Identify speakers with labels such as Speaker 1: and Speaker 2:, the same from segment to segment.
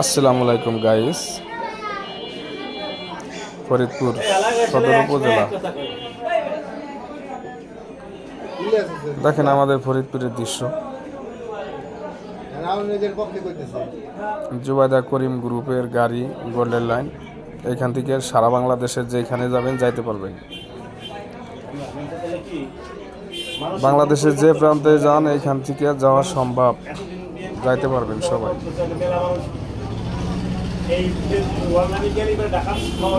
Speaker 1: আসসালামু আলাইকুম গাইস ফরিদপুর সদর উপজেলা। দেখেন আমাদের ফরিদপুরের দৃশ্য। জুবাইদা করিম গ্রুপের গাড়ি, গোল্ডেন লাইন। এখান থেকে সারা বাংলাদেশের যেখানে যাবেন, যাইতে পারবেন। বাংলাদেশের যে প্রান্তে যান, এখান থেকে যাওয়া সম্ভব। যাইতে পারবেন সবাই।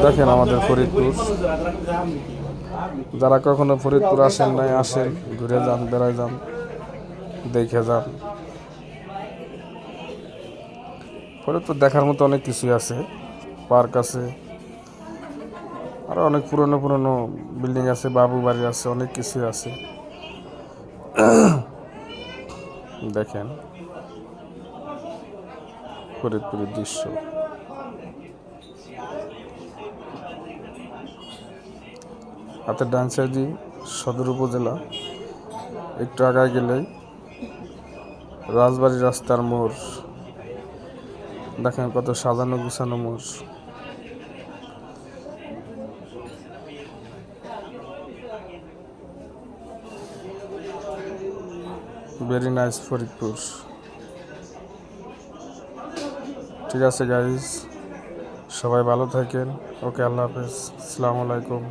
Speaker 2: দেখেন আমাদের ফরিদপুর।
Speaker 1: যারা কখনো ফরিদপুর আসেন নাই, আসেন, ঘুরে যান, বেড়ায় যান, দেখে যান। ফরিদপুর দেখার মতো অনেক কিছুই আছে। পার্ক আছে। আরও অনেক পুরনো পুরনো বিল্ডিং আছে, বাবু বাড়ি আছে, অনেক কিছুই আছে। দেখেন। ফরিদপুরের দৃশ্য। হাতের ডান সাইডে সদর উপজেলা। একটু আগায় গেলেই রাজবাড়ি রাস্তার মোড়। দেখেন কত সাজানো গুছানো মোড়। ভেরি নাইস ফরিদপুর ঠিক আছে গাইজ সবাই ভালো থাকেন। ওকে আল্লাহ হাফেজ। আসসালামু আলাইকুম।